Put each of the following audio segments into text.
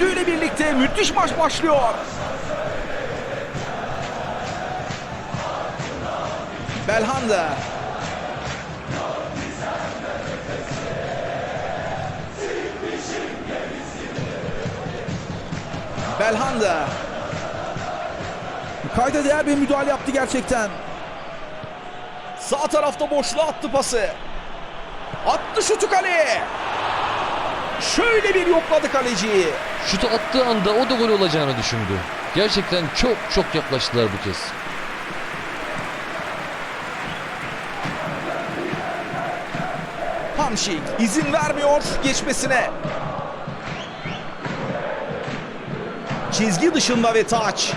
Düdüğüyle birlikte müthiş maç başlıyor. Belhanda. Belhanda. Kayda değer bir müdahale yaptı gerçekten. Sağ tarafta boşluğa attı pası. Attı şutu kaleye. Şöyle bir yokladı kaleciyi. Şutu attığı anda o da gol olacağını düşündü. Gerçekten çok çok yaklaştılar bu kez. Hamşik izin vermiyor geçmesine. Çizgi dışında ve taç.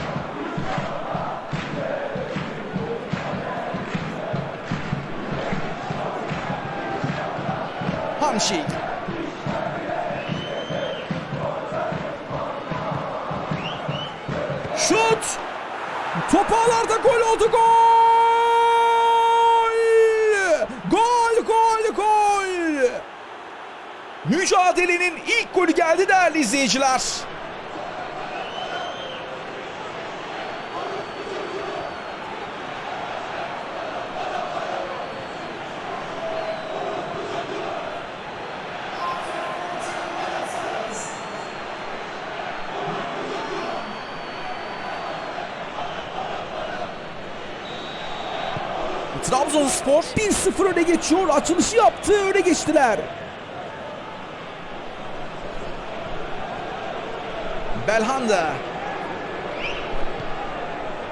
Hamşik. Oldu gol! Gol gol gol! Mücadelenin ilk golü geldi değerli izleyiciler. Trabzonspor 1-0 öne geçiyor. Açılışı yaptı. Öne geçtiler. Belhanda.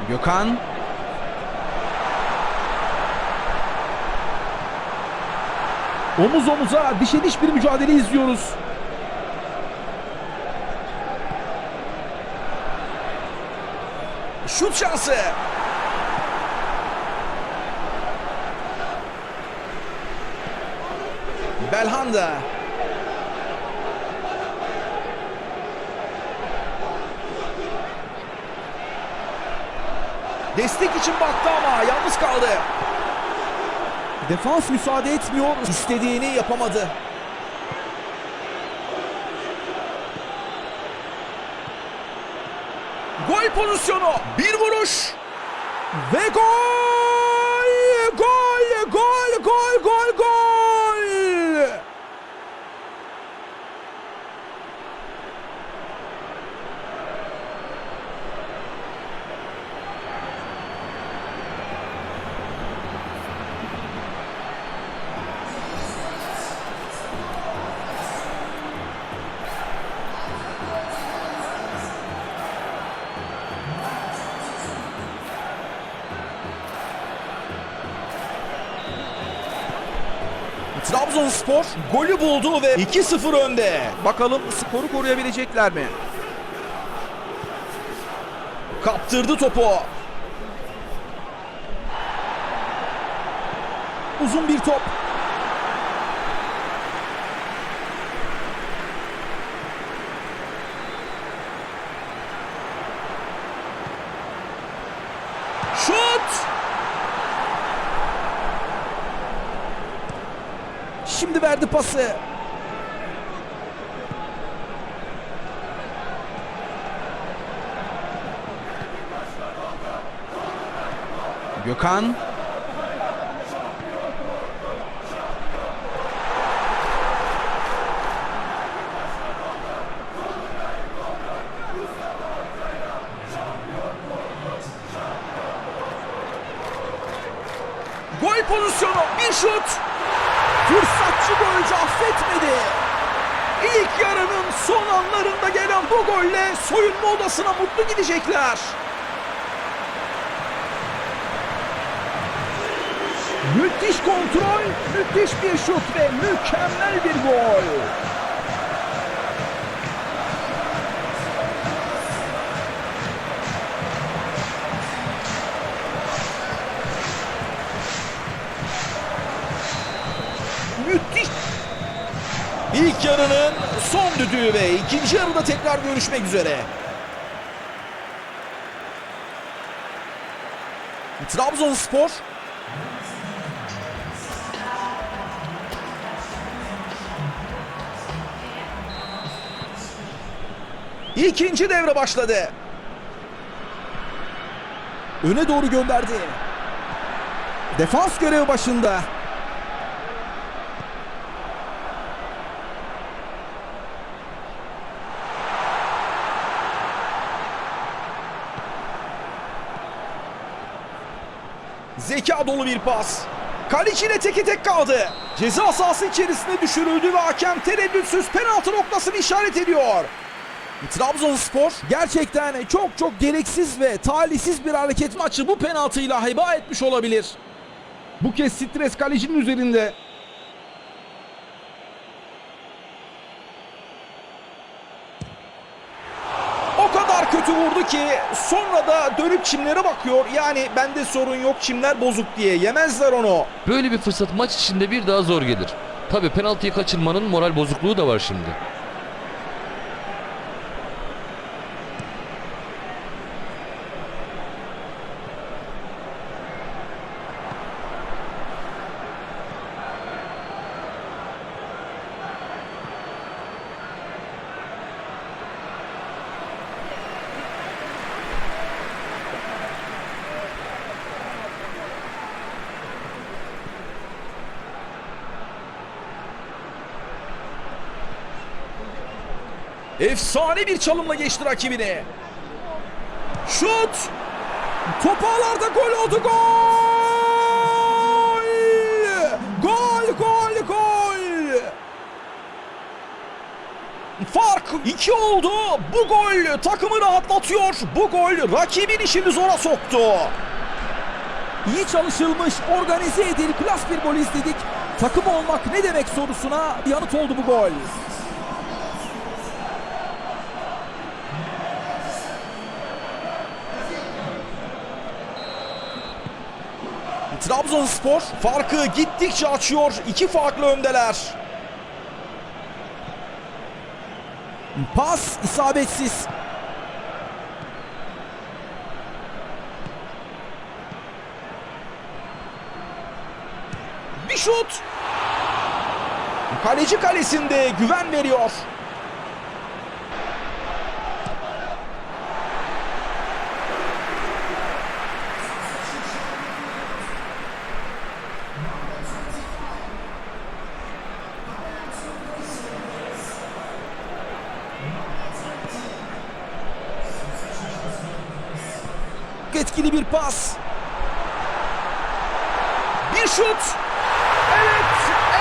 Gökhan. Omuz omuza dişe diş bir mücadele izliyoruz. Şut şansı. Belhanda. Destek için baktı ama yalnız kaldı. Defans müsaade etmiyor. İstediğini yapamadı. Gol pozisyonu. Bir vuruş. Ve gol! Trabzonspor golü buldu ve 2-0 önde. Bakalım skoru koruyabilecekler mi? Kaptırdı topu. Uzun bir top. Şut! Şimdi verdi pası. Gökhan. Gol pozisyonu, bir şut. Fırsatçı golcü affetmedi. İlk yarının son anlarında gelen bu golle soyunma odasına mutlu gidecekler. Müthiş kontrol, müthiş bir şut ve mükemmel bir gol. İlk yarının son düdüğü ve ikinci yarıda tekrar görüşmek üzere. Trabzonspor İkinci devre başladı. Öne doğru gönderdi. Defans görevi başında. Zeka dolu bir pas. Kaleci ile teke tek kaldı. Ceza sahası içerisine düşürüldü ve hakem tereddütsüz penaltı noktasını işaret ediyor. Trabzonspor gerçekten çok çok gereksiz ve talihsiz bir hareket maçı bu penaltıyla heba etmiş olabilir. Bu kez stres kalecinin üzerinde. O kadar kötü vurdu ki sonra da dönüp çimlere bakıyor. Yani bende sorun yok çimler bozuk diye yemezler onu. Böyle bir fırsat maç içinde bir daha zor gelir. Tabi penaltıyı kaçırmanın moral bozukluğu da var şimdi. Efsane bir çalımla geçti rakibini. Şut! Topu ağlarda gol oldu gol! Gol gol gol! Fark 2 oldu. Bu gol takımı rahatlatıyor. Bu gol rakibin işini zora soktu. İyi çalışılmış, organize edilmiş klas bir gol izledik. Takım olmak ne demek sorusuna yanıt oldu bu gol. Trabzonspor farkı gittikçe açıyor. İki farklı öndeler. Pas isabetsiz. Bir şut. Kaleci kalesinde güven veriyor. Etkili bir pas. Bir şut. Evet,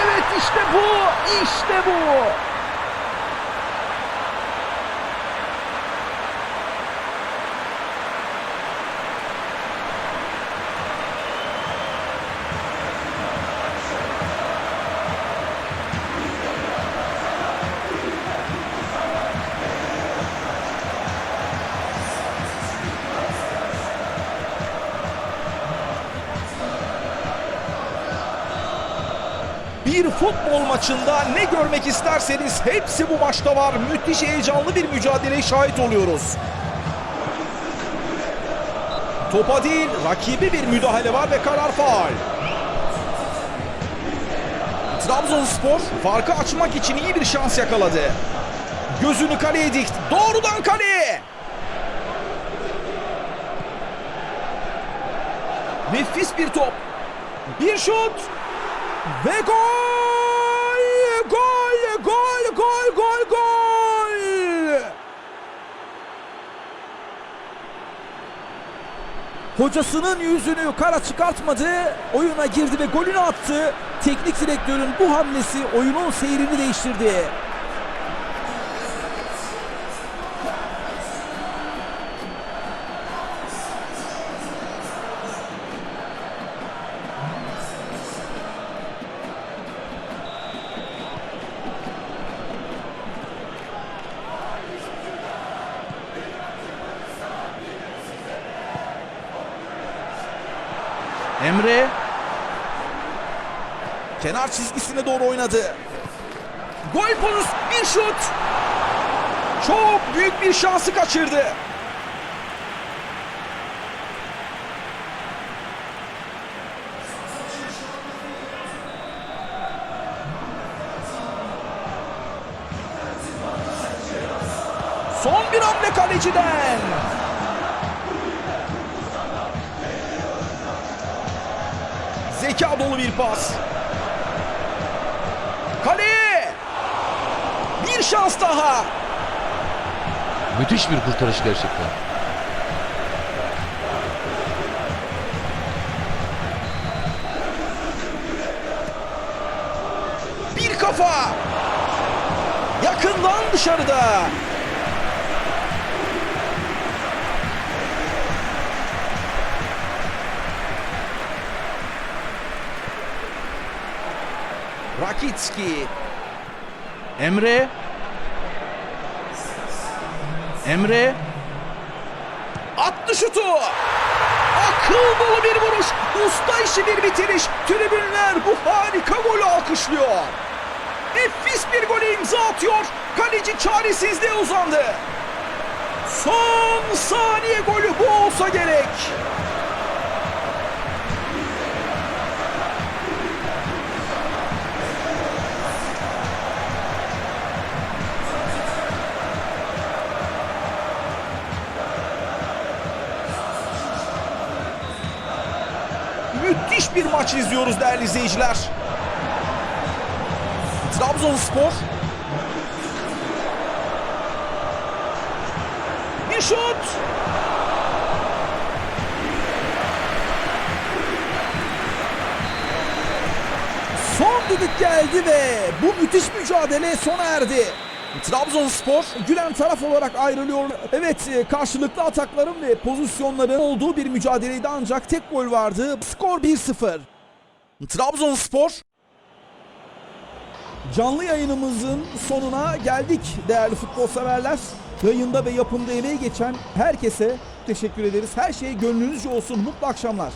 evet işte bu, işte bu. Bir futbol maçında ne görmek isterseniz hepsi bu maçta var. Müthiş heyecanlı bir mücadeleye şahit oluyoruz. Topa değil, rakibi bir müdahale var ve karar faal. Trabzonspor farkı açmak için iyi bir şans yakaladı. Gözünü kaleye dikti. Doğrudan kaleye. Nefis bir top. Bir şut. Ve! Gol! Gol! Gol! Gol! Gol! Hocasının yüzünü kara çıkartmadı. Oyuna girdi ve golünü attı. Teknik direktörün bu hamlesi oyunun seyrini değiştirdi. Kenar çizgisine doğru oynadı. Gol bonus bir şut. Çok büyük bir şansı kaçırdı. Son bir hamle kaleciden. Zeka dolu bir pas. Kaleye. Bir şans daha. Müthiş bir kurtarış gerçekten. Bir kafa. Yakından dışarıda. Rakitski. Emre. Emre. Attı şutu. Akıl dolu bir vuruş. Usta işi bir bitiriş. Tribünler bu harika golü alkışlıyor. Nefis bir golü imza atıyor. Kaleci çaresizliğe uzandı. Son saniye golü bu olsa gerek. Maç izliyoruz değerli izleyiciler. Trabzonspor bir şut. Son düdük geldi ve bu müthiş mücadele sona erdi. Trabzonspor gülen taraf olarak ayrılıyor. Evet e, karşılıklı atakların ve pozisyonların olduğu bir mücadeleydi ancak tek gol vardı. Skor 1-0. Trabzonspor Canlı yayınımızın sonuna geldik değerli futbol severler. Yayında ve yapımda emeği geçen herkese teşekkür ederiz. Her şey gönlünüzce olsun. Mutlu akşamlar.